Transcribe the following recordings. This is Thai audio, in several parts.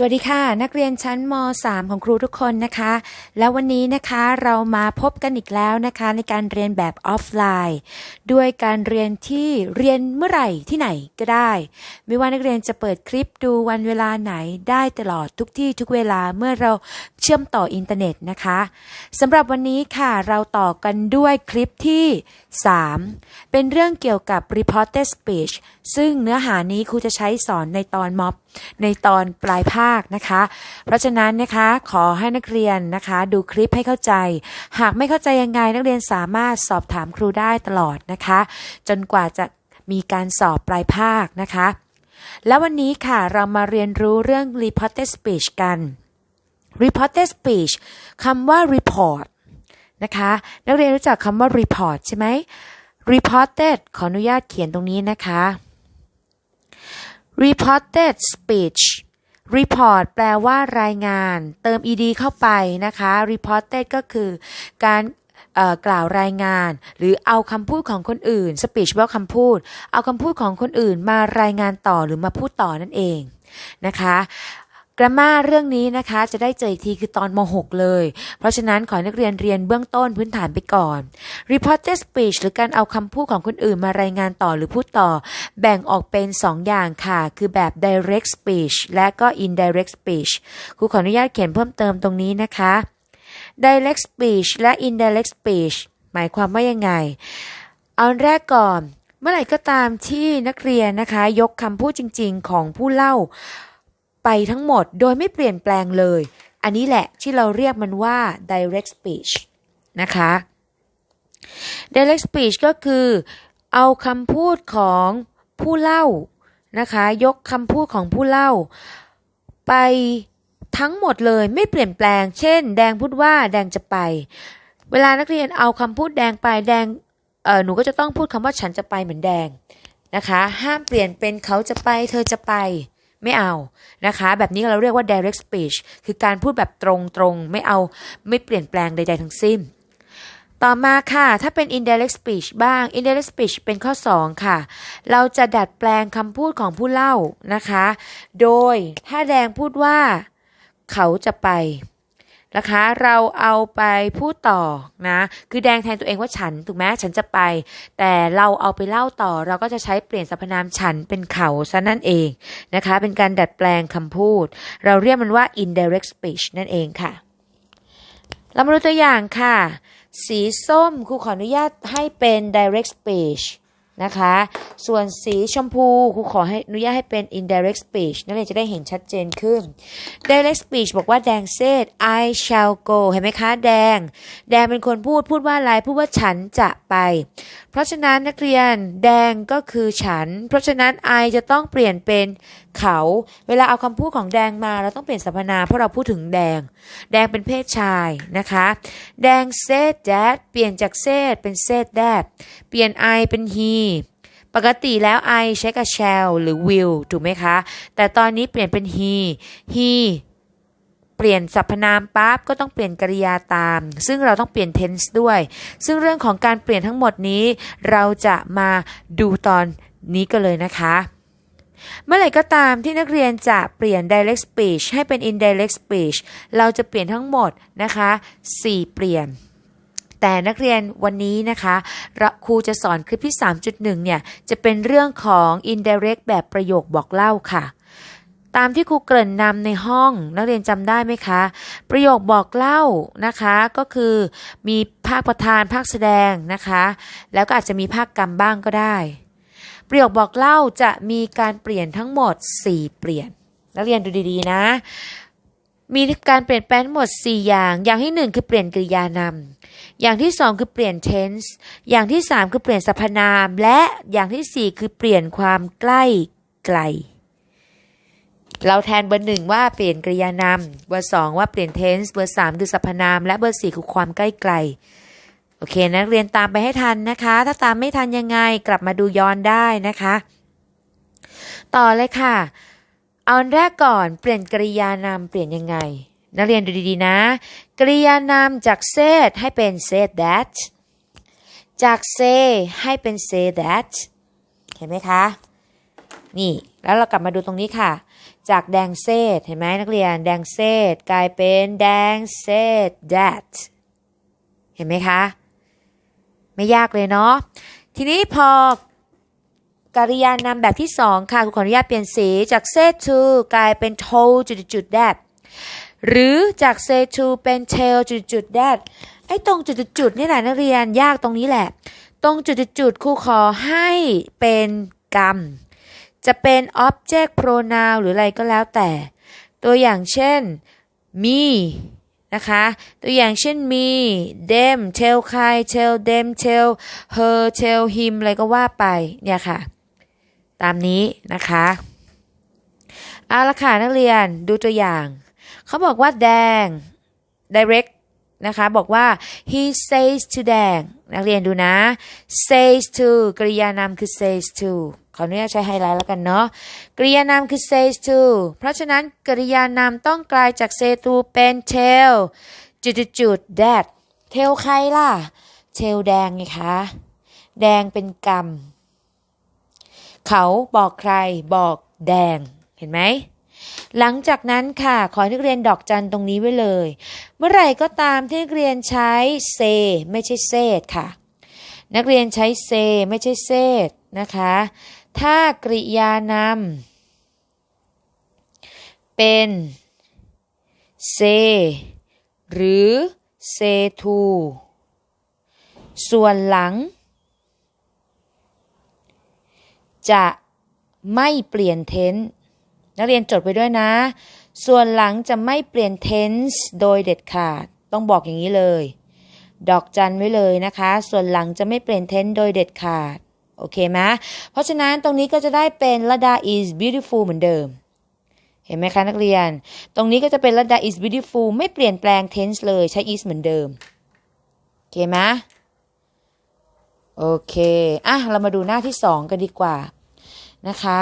สวัสดีค่ะ นักเรียนชั้นม .3 ของครูทุกคนนะคะ แล้ววันนี้นะคะเรามาพบกันอีกแล้วนะคะ ในการเรียนแบบออฟไลน์ ด้วยการเรียนที่เรียนเมื่อไหร่ที่ไหนก็ได้ ไม่ว่านักเรียนจะเปิดคลิปดูวันเวลาไหนได้ตลอดทุกที่ทุกเวลาเมื่อเราเชื่อมต่ออินเทอร์เน็ตนะคะสำหรับวันนี้ค่ะเราต่อกันด้วยคลิปที่ 3 เป็นเรื่องเกี่ยวกับ reported speech ซึ่งเนื้อหานี้ครูจะใช้สอนในตอนม็อบในตอนปลายภาคนะคะ เพราะฉะนั้นนะคะขอให้นักเรียนนะคะ ดูคลิปให้เข้าใจ หากไม่เข้าใจยังไงนักเรียนสามารถสอบถามครูได้ตลอดนะคะ จนกว่าจะมีการสอบปลายภาคนะคะ แล้ววันนี้ค่ะเรามาเรียนรู้เรื่อง reported speech กัน reported speech คำว่า report นะคะ นักเรียนรู้จักคำว่า report ใช่ไหม reported ขออนุญาตเขียนตรงนี้นะคะ reported speech report แปลว่ารายงาน เติม ed เข้าไปนะคะ reported ก็คือการกล่าวรายงาน หรือเอาคำพูดของคนอื่น speech ว่าคำพูด เอาคำพูดของคนอื่นมารายงานต่อหรือมาพูดต่อนั่นเองนะคะ กรามาเรื่องนี้นะคะจะได้เจออีกทีคือตอนม .6 เลย เพราะฉะนั้นขอให้นักเรียนเรียนเบื้องต้นพื้นฐานไปก่อน reported speech หรือการเอาคำพูดของคนอื่นมารายงานต่อหรือพูดต่อ แบ่งออกเป็น 2 อย่างค่ะ คือแบบ direct speech และก็ indirect speech ครูขออนุญาตเขียนเพิ่มเติมตรงนี้นะคะ direct speech และ indirect speech หมายความว่ายังไง เอาแรกก่อน เมื่อไหร่ก็ตามที่นักเรียนนะคะ ยกคำพูดจริง ๆ ของผู้เล่า ไปทั้งหมดโดยไม่เปลี่ยนแปลงเลย อันนี้แหละที่เราเรียกมันว่า direct speech นะคะ direct speech ก็คือ เอาคำพูดของผู้เล่านะคะ ยกคำพูดของผู้เล่า ไปทั้งหมดเลยไม่เปลี่ยนแปลง เช่น แดงพูดว่าแดงจะไป เวลานักเรียนเอาคำพูดแดงไปแดงเออหนูก็จะต้องพูดคำว่าฉันจะไปเหมือนแดงนะคะ ห้ามเปลี่ยนเป็นเขาจะไป เธอจะไป ไม่เอานะคะ แบบนี้เราเรียกว่า direct speech คือการพูดแบบตรงๆ ไม่เอาไม่เปลี่ยนแปลงใด ๆ ทั้งสิ้น ต่อมาค่ะ ถ้าเป็น indirect speech บ้าง indirect speech เป็นข้อ 2 ค่ะ เราจะดัดแปลงคำพูดของผู้เล่านะคะ โดยถ้าแดงพูดว่า เขาจะไป นะคะ เราเอาไปพูดต่อนะ คือแดงแทนตัวเองว่าฉันถูกไหมฉันจะไป แต่เราเอาไปเล่าต่อ เราก็จะใช้เปลี่ยนสรรพนามฉันเป็นเขาซะนั่นเองนะคะ เป็นการดัดแปลงคำพูด เราเรียกมันว่า indirect speech นั่นเองค่ะ เรามาดูตัวอย่างค่ะ สีส้มครูขออนุญาตให้เป็น direct speech นะคะ ส่วนสีชมพูครูขอให้อนุญาตให้เป็น indirect speech นักเรียนจะได้เห็นชัดเจนขึ้น direct speech บอกว่าแดง said I shall go เห็นไหมคะแดง แดงเป็นคนพูดพูดว่าอะไรพูดว่าฉันจะไป เพราะฉะนั้นนักเรียนแดงก็คือฉัน เพราะฉะนั้น I จะต้องเปลี่ยนเป็นเขา เวลาเอาคำพูดของแดงมาเราต้องเปลี่ยนสรรพนามเพราะเราพูดถึงแดง แดงเป็นเพศชายนะคะ แดง said that เปลี่ยนจาก said เป็น said that เปลี่ยน I เป็น he ปกติแล้ว I ใช้กับ shall หรือ will ถูกไหมคะ แต่ตอนนี้เปลี่ยนเป็น he he เปลี่ยนสรรพนามปั๊บก็ต้องเปลี่ยนกริยาตาม ซึ่งเราต้องเปลี่ยน tense ด้วย ซึ่งเรื่องของการเปลี่ยนทั้งหมดนี้ เราจะมาดูตอนนี้กันเลยนะคะ เมื่อไหร่ก็ตามที่นักเรียนจะเปลี่ยน direct speech ให้เป็น indirect speech เราจะเปลี่ยนทั้งหมดนะคะ 4 เปลี่ยน แต่นักเรียนวันนี้นะคะครูจะสอนคลิปที่ 3.1 เนี่ย จะเป็นเรื่องของ indirect แบบประโยคบอกเล่าค่ะ ตามที่ครูเกริ่นนำในห้องนักเรียนจำได้ไหมคะ ประโยคบอกเล่านะคะ ก็คือมีภาคประธานภาคแสดงนะคะ แล้วก็อาจจะมีภาคกรรมบ้างก็ได้ ประโยคบอกเล่าจะมีการเปลี่ยนทั้งหมด 4 เปลี่ยน นักเรียนดูดีๆนะมีการเปลี่ยนแปลงทั้งหมด 4 อย่าง อย่างที่ 1 คือเปลี่ยนกริยานำ อย่างที่2คือเปลี่ยน tense อย่างที่3คือเปลี่ยนสรรพนาม และอย่างที่4คือเปลี่ยนความใกล้ไกล เราแทนเบอร์หนึ่งว่าเปลี่ยนกริยานำเบอร์สองว่าเปลี่ยน tense เบอร์สามคือสรรพนาม และเบอร์สี่คือความใกล้ไกลโอเคนักเรียนตามไปให้ทันนะคะ ถ้าตามไม่ทันยังไงกลับมาดูย้อนได้นะคะ ต่อเลยค่ะ เอาอันแรกก่อนเปลี่ยนกริยานามเปลี่ยนยังไง นักเรียนดูดีๆนะ กริยานามจาก said ให้เป็น said that จาก say ให้เป็น say that เห็นไหมคะ นี่ แล้วเรากลับมาดูตรงนี้ค่ะ จากแดงเซดเห็นไหมนักเรียนแดงเซดกลายเป็นแดงเซด that เห็นไหมคะ ไม่ยากเลยเนาะ ทีนี้พอกริยานามแบบที่สองค่ะครูขออนุญาตเปลี่ยนสีจาก say to กลายเป็น told จุดจุดๆ that หรือจาก say to เป็น tell จุดจุดๆ that ไอ้ตรงจุดจุดจุดๆนี่แหละนักเรียนยากตรงนี้แหละ ตรงจุดจุดจุดๆครูขอให้เป็นกรรม จะเป็น object pronoun หรืออะไรก็แล้วแต่ ตัวอย่างเช่น me นะคะ ตัวอย่างเช่น me them tell ใคร tell them tell her tell him อะไรก็ว่าไป เนี่ยค่ะ ตามนี้นะคะ เอาละค่ะนักเรียนดูตัวอย่าง เขาบอกว่าแดง direct นะคะ บอกว่า he says to แดง นักเรียนดูนะ says to กริยานามคือ says to ขออนุญาตใช้ไฮไลท์แล้วกันเนาะกริยานามคือ says to เพราะฉะนั้นกริยานามต้องกลายจาก say to เป็น tell จุดจุดจุด that tell ใครล่ะ tell แดงไงคะ แดงเป็นกรรม เขาบอกใครบอกแดง เห็นไหม หลังจากนั้นค่ะ ขอให้นักเรียนดอกจันตรงนี้ไว้เลย เมื่อไหร่ก็ตามที่นักเรียนใช้ say ไม่ใช่ said ค่ะ นักเรียนใช้ say ไม่ใช่ said นะคะ ถ้ากริยานำเป็น say หรือ say to ส่วนหลัง จะไม่เปลี่ยน tense นั นักเรียนจดไปด้วยนะ ส่วนหลังจะไม่เปลี่ยน tense โดยเด็ดขาด ต้องบอกอย่างนี้เลย ดอกจันไว้เลยนะคะ ส่วนหลังจะไม่เปลี่ยน tense โดยเด็ดขาด โอเคไหมเพราะฉะนั้นตรงนี้ก็จะได้เป็นละดา is beautiful เหมือนเดิม เห็นไหมคะนักเรียน ตรงนี้ก็จะเป็นละดา is beautiful ไม่เปลี่ยนแปลง tense เลย ใช้ is เหมือนเดิม โอเคไหมโอเค อะ เรามาดูหน้าที่สองกันดีกว่านะคะ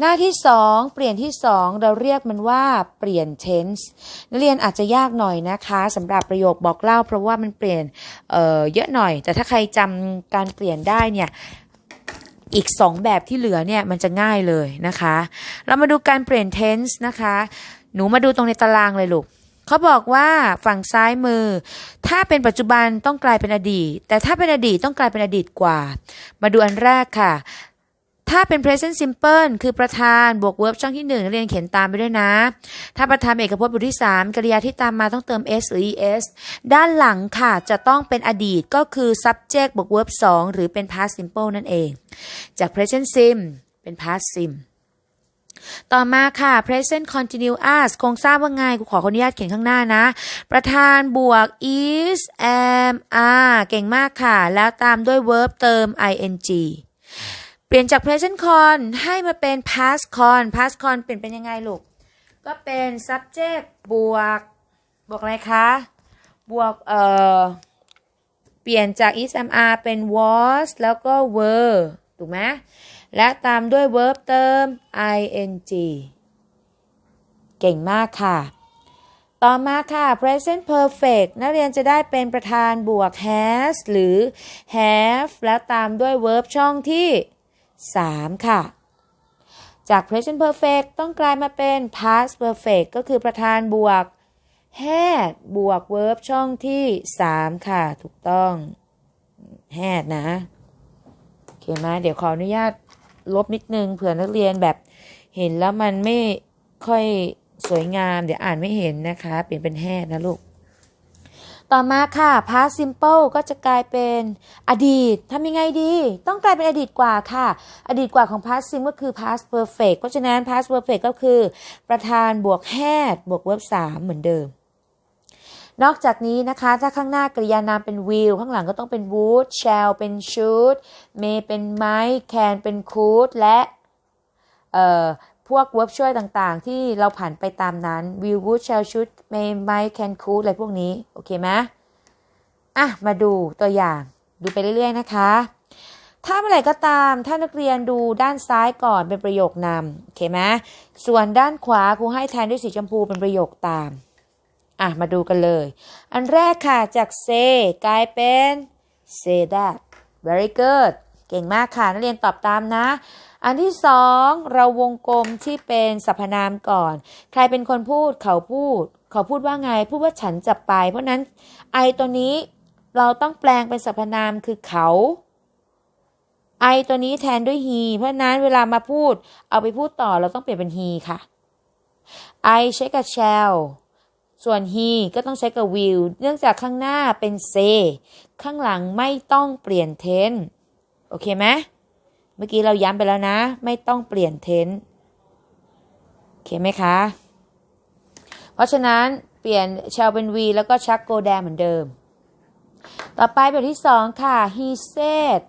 หน้าที่สองเปลี่ยนที่สองเราเรียกมันว่าเปลี่ยน tense นักเรียนอาจจะยากหน่อยนะคะสำหรับประโยคบอกเล่า เพราะว่ามันเปลี่ยนเออเยอะหน่อย แต่ถ้าใครจำการเปลี่ยนได้เนี่ยอีก 2 แบบที่เหลือเนี่ยมันจะง่ายเลยนะคะ เรามาดูการเปลี่ยน tense นะคะ หนูมาดูตรงในตารางเลยลูกเขาบอกว่าฝั่งซ้ายมือ ถ้าเป็นปัจจุบันต้องกลายเป็นอดีต แต่ถ้าเป็นอดีตต้องกลายเป็นอดีตกว่า มาดูอันแรกค่ะ ถ้าเป็น present simple คือประธานบวก verb ช่องที่1นักเรียนเขียนตามไปด้วยนะ ถ้าประธานเอกพจน์บทที่ 3กริยาที่ตามมาต้องเติม s หรือ es ด้านหลังค่ะ จะต้องเป็นอดีตก็คือ subject บวก verb 2 หรือเป็น past simple นั่นเอง จาก present sim เป็น past sim ต่อมาค่ะ present continuous คงทราบว่าไงกูขออนุญาตเขียนข้างหน้านะ ประธานบวก is am are เก่งมากค่ะ แล้วตามด้วย verb เติม ing เปลี่ยนจาก present con ให้มาเป็น past con past con เปลี่ยนเป็นยังไงลูก ก็เป็น subject บวก บวกอะไรคะ บวก เอ่อ เปลี่ยนจาก is am are เป็น was แล้วก็ were ถูกไหม และตามด้วย verb เติม ing เก่งมากค่ะ ต่อมาค่ะ present perfect นักเรียนจะได้เป็นประธานบวก has หรือ have แล้วตามด้วย verb ช่องที่ 3 ค่ะ จาก present perfect ต้องกลายมาเป็น past perfect ก็คือประธานบวก had บวก verb ช่องที่ 3 ค่ะ ถูกต้อง had นะ โอเคไหมเดี๋ยวขออนุญาตลบนิดนึงเผื่อนักเรียนแบบเห็นแล้วมันไม่ค่อยสวยงาม เดี๋ยวอ่านไม่เห็นนะคะ เปลี่ยนเป็นแฮดนะลูก ต่อมาค่ะ past simple ก็จะกลายเป็นอดีตทำยังไงดี ต้องกลายเป็นอดีตกว่าค่ะ อดีตกว่าของ past sim ก็คือ past perfect เพราะฉะนั้น past perfect ก็คือ ประธานบวก had บวก verb 3 เหมือนเดิม นอกจากนี้นะคะ ถ้าข้างหน้ากริยานามเป็น will ข้างหลังก็ต้องเป็น would shall เป็น should may เป็น might can เป็น could และเอ่อ พวก verb ช่วยต่างๆ ที่เราผ่านไปตามนั้น will would shall should may might can could อะไรพวกนี้ โอเคไหมอะ มาดูตัวอย่างดูไปเรื่อยๆนะคะ ถ้าเมื่อไหร่ก็ตาม ถ้านักเรียนดูด้านซ้ายก่อนเป็นประโยคนำโอเคไหมส่วนด้านขวาครูให้แทนด้วยสีชมพูเป็นประโยคตาม อะ มาดูกันเลย อันแรกค่ะจาก say กลายเป็น say that very good เก่งมากค่ะ นักเรียนตอบตามนะ อันที่สองเราวงกลมที่เป็นสรรพนามก่อน ใครเป็นคนพูดเขาพูด เขาพูดว่าไง พูดว่าฉันจะไป เพราะนั้นไอตัวนี้เราต้องแปลงเป็นสรรพนามคือเขาไอตัวนี้แทนด้วย he เพราะฉะนั้นเวลามาพูด เอาไปพูดต่อเราต้องเปลี่ยนเป็น he ค่ะ I ใช้กับ shall ส่วน he ก็ต้องใช้กับ will เนื่องจากข้างหน้าเป็น say ข้างหลังไม่ต้องเปลี่ยน tense โอเคไหม เมื่อกี้เราย้ำไปแล้วนะ ไม่ต้องเปลี่ยน tense โอเคไหมคะ เพราะฉะนั้นเปลี่ยน shall เป็น we แล้วก็ชัก go there เหมือนเดิม ต่อไปแบบที่สองค่ะ he said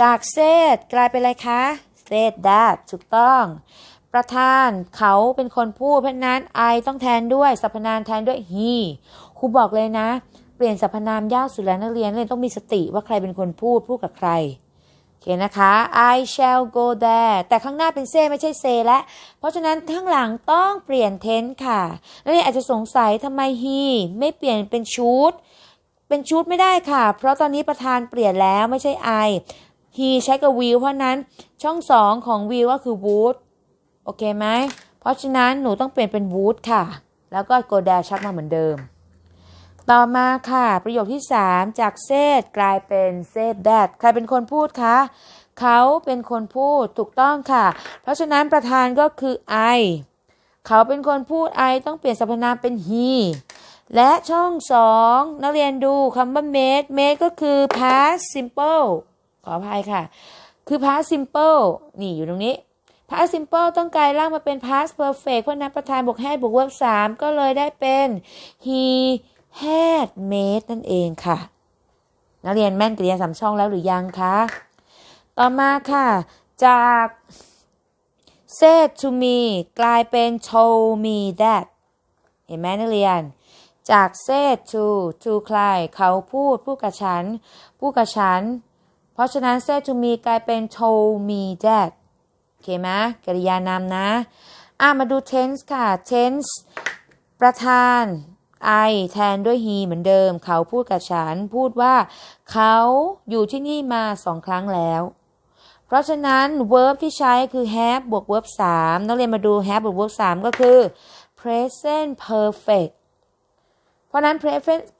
จาก said กลายเป็นอะไรคะ said that ถูกต้อง ประธานเขาเป็นคนพูดเพราะนั้น I ต้องแทนด้วยสรรพนามแทนด้วย he ครูบอกเลยนะ เปลี่ยนสรรพนามยากสุดแล้วนักเรียนเลยต้องมีสติว่าใครเป็นคนพูดพูดกับใคร คนะคะ I shall go there แต่ข้างหน้าเป็น say ไม่ใช่ say และ เพราะฉะนั้นข้างหลังต้องเปลี่ยน tense ค่ะนักเรียอาจจะสงสัยทำไม he ไม่เปลี่ยนเป็น should เป็นชุดไม่ได้ค่ะ เพราะตอนนี้ประธานเปลี่ยนแล้วไม่ใช่ I he ใช้กับ will เพราะนั้นช่องสองของ will ก็คือ would โอเคไหม เพราะฉะนั้นหนูต้องเปลี่ยนเป็น would ค่ะ แล้วก็ go there ชักมาเหมือนเดิม ต่อมาค่ะ ประโยคที่ 3 จาก said กลายเป็น said that ใครเป็นคนพูดคะเขาเป็นคนพูดถูกต้องค่ะ เพราะฉะนั้นประธานก็คือ I เขาเป็นคนพูด I ต้องเปลี่ยนสรรพนามเป็น he และช่องสองนักเรียนดูคำว่า made made ก็คือ past simple ขออภัยค่ะ คือ past simple นี่อยู่ตรงนี้ past simple ต้องกลายร่างมาเป็น past perfect เพราะนั้นประธานบวกให้บวก verb 3ก็เลยได้เป็น he had made นั่นเองค่ะ นักเรียนแม่นกริยาสามช่องแล้วหรือยังคะ ต่อมาค่ะ จาก said to me กลายเป็น told me that เห็นไหมนักเรียน จาก said to to ใคร เขาพูดพูดกับฉัน พูดกับฉัน เพราะฉะนั้น said to me กลายเป็น told me that โอเคไหมกริยานามนะ อะ มาดู tense ค่ะ tense ประธาน I แทนด้วย he เหมือนเดิม เขาพูดกับฉันพูดว่า เขาอยู่ที่นี่มาสองครั้งแล้ว เพราะฉะนั้น verb ที่ใช้คือ have บวก verb 3นักเรียนมาดู have บวก verb 3 ก็คือ present perfect เพราะนั้น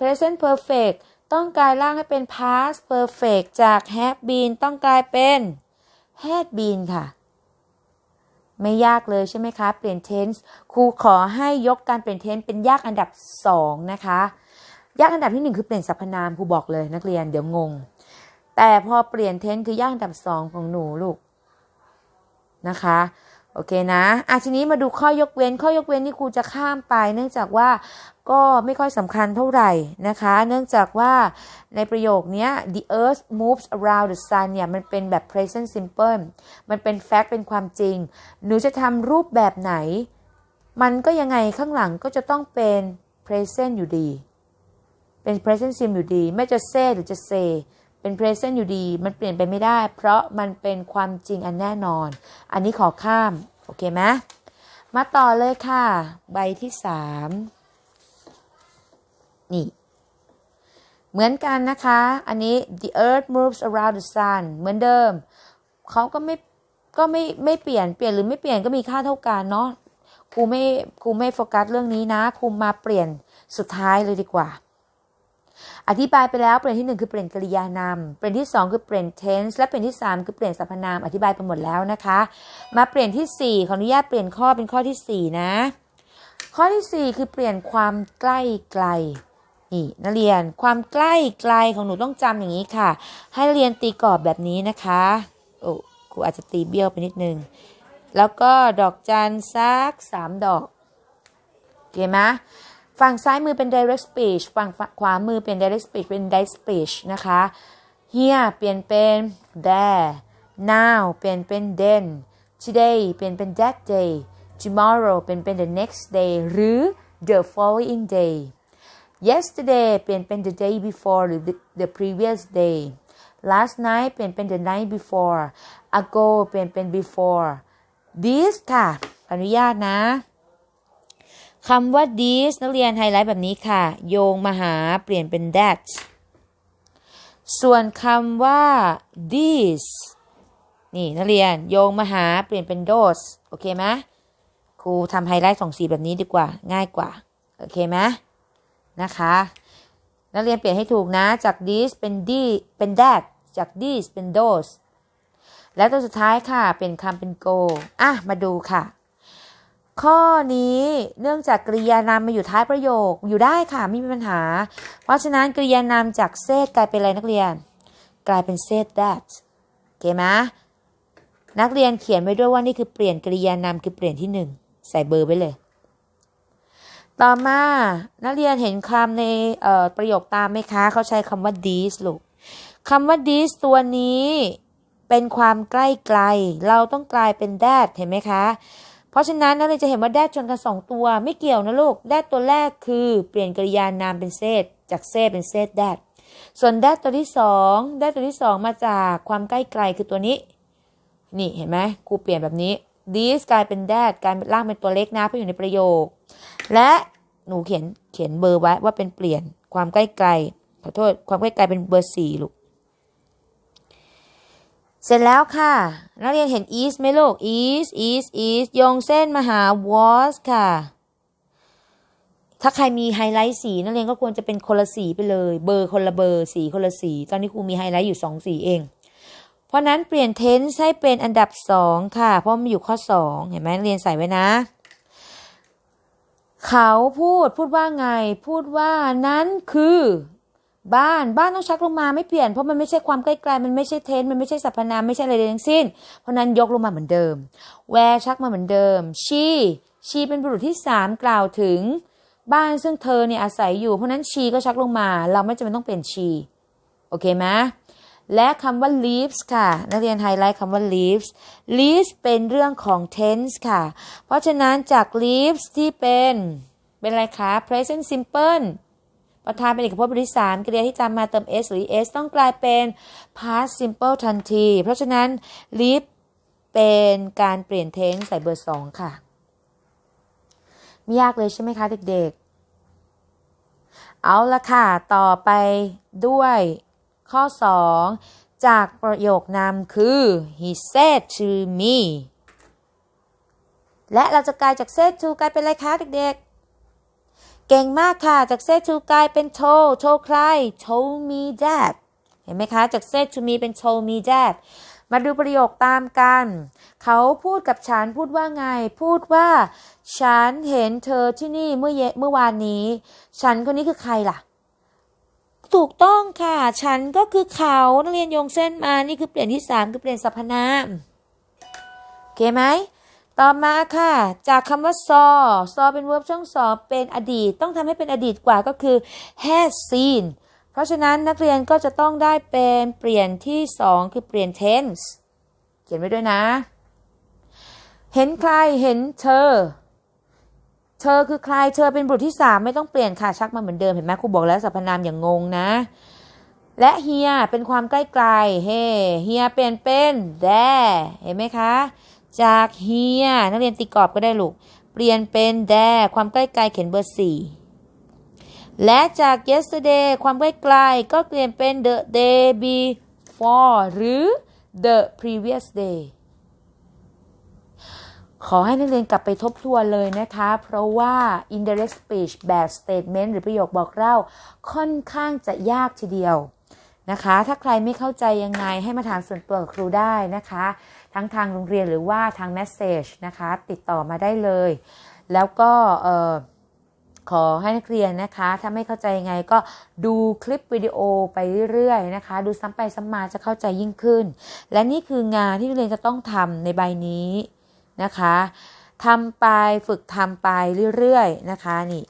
present perfect ต้องกลายร่างให้เป็น past perfect จาก have been ต้องกลายเป็น had been ค่ะ ไม่ยากเลยใช่ไหมคะ เปลี่ยน tense ครูขอให้ยกการเปลี่ยน tense เป็นยากอันดับ 2 นะคะ ยากอันดับที่ 1 คือเปลี่ยนสรรพนามครูบอกเลยนักเรียนเดี๋ยวงง แต่พอเปลี่ยน tense คือยากอันดับ 2 ของหนูลูกนะคะ โอเคนะอะทีนี้มาดูข้อยกเว้น ข้อยกเว้นนี่ครูจะข้ามไป เนื่องจากว่าก็ไม่ค่อยสำคัญเท่าไหร่นะคะ เนื่องจากว่าในประโยคนี้ the earth moves around the sun เนี่ย มันเป็นแบบ present simple มันเป็น fact เป็นความจริง หนูจะทำรูปแบบไหน มันก็ยังไงข้างหลังก็จะต้องเป็น present อยู่ดี เป็น present sim อยู่ดี ไม่จะ say หรือจะ say เป็น present อยู่ดี มันเปลี่ยนไปไม่ได้ เพราะมันเป็นความจริงอันแน่นอน อันนี้ขอข้าม โอเคไหมมาต่อเลยค่ะ ใบที่สามนี่ เหมือนกันนะคะ อันนี้ the earth moves around the sun เหมือนเดิม เขาก็ไม่ก็ไม่ไม่เปลี่ยนเปลี่ยนหรือไม่เปลี่ยนก็มีค่าเท่ากันเนาะครูไม่ครูไม่โฟกัสเรื่องนี้นะครูมาเปลี่ยนสุดท้ายเลยดีกว่า อธิบายไปแล้วเปลี่ยนที่หนึ่งคือเปลี่ยนกริยานามเปลี่ยนที่สองคือเปลี่ยน tense และเปลี่ยนที่สามคือเปลี่ยนสรรพนามอธิบายไปหมดแล้วนะคะ มาเปลี่ยนที่สี่ขออนุญาตเปลี่ยนข้อเป็นข้อที่สี่นะ ข้อที่สี่คือเปลี่ยนความใกล้ไกลนี่นักเรียนความใกล้ไกลของหนูต้องจำอย่างนี้ค่ะ ให้เรียนตีกรอบแบบนี้นะคะโอ้ครูอาจจะตีเบี้ยวไปนิดนึง แล้วก็ดอกจันสักสามดอกโอเคไหม ฝั่งซ้ายมือเป็น direct speech ฝั่งขวามือเป็น direct speech เป็น direct speech นะคะ here เปลี่ยนเป็น there now เปลี่ยนเป็น then today เปลี่ยนเป็น that day tomorrow เปลี่ยนเป็น the next day หรือ the following day yesterday เปลี่ยนเป็น the day before หรือ the, the previous day last night เปลี่ยนเป็น the night before ago เปลี่ยนเป็น before this ค่ะ อนุญาตนะ คำว่า this นักเรียนไฮไลท์แบบนี้ค่ะ โยงมาหาเปลี่ยนเป็น that ส่วนคำว่า this นี่นักเรียนโยงมาหาเปลี่ยนเป็น those โอเคไหมครูทำไฮไลท์สองสีแบบนี้ดีกว่า ง่ายกว่า โอเคไหมนะคะนักเรียนเปลี่ยนให้ถูกนะ จาก this เป็น d เป็น that จาก this เป็น those และตัวสุดท้ายค่ะ เป็นคำเป็น go อะ มาดูค่ะ ข้อนี้เนื่องจากกริยานามมาอยู่ท้ายประโยคอยู่ได้ค่ะไม่มีปัญหา เพราะฉะนั้นกริยานามจาก said กลายเป็นอะไรนักเรียน กลายเป็น said that โอเคไหมนักเรียนเขียนไว้ด้วยว่านี่คือเปลี่ยนกริยานามคือเปลี่ยนที่หนึ่งใส่เบอร์ไว้เลย ต่อมานักเรียนเห็นคำในประโยคตามไหมคะเขาใช้คำว่า this ลูกคำว่า this ตัวนี้เป็นความใกล้ไกล เราต้องกลายเป็น that เห็นไหมคะ เพราะฉะนั้นนักเรียนจะเห็นว่า that ชนกันสองตัว ไม่เกี่ยวนะลูก that ตัวแรกคือเปลี่ยนกริยานามเป็น said จาก said เป็น said that ส่วน that ตัวที่สอง that ตัวที่สองมาจากความใกล้ไกลคือตัวนี้ นี่เห็นไหมครูเปลี่ยนแบบนี้ this กลายเป็น that กลายเป็นล่างเป็นตัวเล็กนะเพราะอยู่ในประโยค และหนูเขียนเขียนเบอร์ไว้ว่าเป็นเปลี่ยนความใกล้ไกลขอโทษความใกล้ไกลเป็นเบอร์สี่ลูก เสร็จแล้วค่ะ นักเรียนเห็น is ไหมลูก is is is โยงเส้นมาหา was ค่ะ ถ้าใครมีไฮไลท์สีนักเรียนก็ควรจะเป็นคนละสีไปเลย เบอร์คนละเบอร์สีคนละสี ตอนนี้ครูมีไฮไลท์อยู่สองสีเอง เพราะนั้นเปลี่ยน tense ให้เป็นอันดับสองค่ะ เพราะมันอยู่ข้อสองเห็นไหมนักเรียนใส่ไว้นะ เขาพูดพูดว่าไง พูดว่านั้นคือ บ้านบ้านต้องชักลงมาไม่เปลี่ยนเพราะมันไม่ใช่ความใกล้ๆมันไม่ใช่เทนมันไม่ใช่สรรพนามไม่ใช่อะไรเลยทั้งสิ้น เพราะนั้นยกลงมาเหมือนเดิม แวร์ชักมาเหมือนเดิม ชีชีเป็นบุรุษที่สามกล่าวถึง บ้านซึ่งเธอเนี่ยอาศัยอยู่เพราะนั้นชีก็ชักลงมา เราไม่จำเป็นต้องเปลี่ยนชีโอเคไหมและคำว่า leaves ค่ะ นักเรียนไฮไลท์คำว่า leaves leaves เป็นเรื่องของ tense ค่ะ เพราะฉะนั้นจาก leaves ที่เป็นเป็นอะไรคะ present simple ประธานเป็นเอกพจน์บริสามกริยาที่ตามมาเติม s หรือ s ต้องกลายเป็น past simple ทันที เพราะฉะนั้น leave เป็นการเปลี่ยน tense ใส่เบอร์สองค่ะ ไม่ยากเลยใช่ไหมคะเด็กๆ เอาละค่ะ ต่อไปด้วยข้อ 2 จากประโยคนำคือ he said to me และเราจะกลายจาก said to กลายเป็นอะไรคะเด็กๆ เก่งมากค่ะจาก said to กลายเป็น told told ใคร told me that เห็นไหมคะจาก said to me เป็น told me that มาดูประโยคตามกัน เขาพูดกับฉันพูดว่าไง พูดว่า ฉันเห็นเธอที่นี่เมื่อเยเมื่อวานนี้ ฉันคนนี้คือใครล่ะ ถูกต้องค่ะ ฉันก็คือเขานักเรียนโยงเส้นมา นี่คือเปลี่ยนที่สามคือเปลี่ยนสรรพนามโอเคไหม ต่อมาค่ะ จากคำว่า saw saw เป็น verb ช่องสอเป็นอดีต ต้องทำให้เป็นอดีตกว่าก็คือ has seen เพราะฉะนั้นนักเรียนก็จะต้องได้เป็นเปลี่ยนที่สองคือเปลี่ยน tense เขียนไว้ด้วยนะ เห็นใครเห็นเธอ เธอคือใครเธอเป็นบุตรที่สามไม่ต้องเปลี่ยนค่ะ ชักมาเหมือนเดิมเห็นไหมครูบอกแล้วสรรพนามอย่างงงนะ และเฮียเป็นความใกล้ไกลเฮเฮียเปลี่ยนเป็น there เห็นไหมคะ จากเฮียนักเรียนตีกรอบก็ได้ลูก เปลี่ยนเป็น there ความใกล้ไกลเขียนเบอร์สี่และจาก yesterday ความใกล้ไกลก็เปลี่ยนเป็น the day before หรือ the previous day ขอให้นักเรียนกลับไปทบทวนเลยนะคะ เพราะว่า indirect speech แบบ statement หรือประโยคบอกเล่า ค่อนข้างจะยากทีเดียวนะคะ ถ้าใครไม่เข้าใจยังไงให้มาถามส่วนตัวกับครูได้นะคะ ทั้งทางโรงเรียนหรือว่าทาง message นะคะ ติดต่อมาได้เลย แล้วก็ขอให้นักเรียนนะคะ ถ้าไม่เข้าใจยังไงก็ดูคลิปวิดีโอไปเรื่อยๆนะคะ ดูซ้ำไปซ้ำมาจะเข้าใจยิ่งขึ้น และนี่คืองานที่นักเรียนจะต้องทำในใบนี้นะคะทำไปฝึกทำไปเรื่อยๆนะคะนี่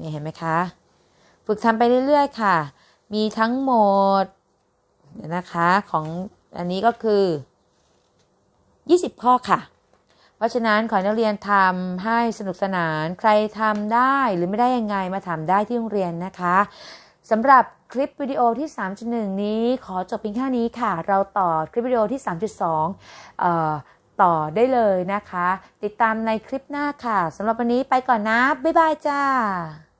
นี่เห็นไหมคะ ฝึกทำไปเรื่อยๆค่ะ มีทั้งหมดนะคะของอันนี้ก็คือ 20 ข้อค่ะ เพราะฉะนั้นขอให้นักเรียนทำให้สนุกสนาน ใครทำได้หรือไม่ได้ยังไงมาถามได้ที่โรงเรียนนะคะสำหรับคลิปวิดีโอที่ 3.1 นี้ขอจบเพียงแค่นี้ค่ะ เราต่อคลิปวิดีโอที่ 3.2เอ่อต่อได้เลยนะคะ ติดตามในคลิปหน้าค่ะสำหรับวันนี้ไปก่อนนะ บ๊ายบายจ้า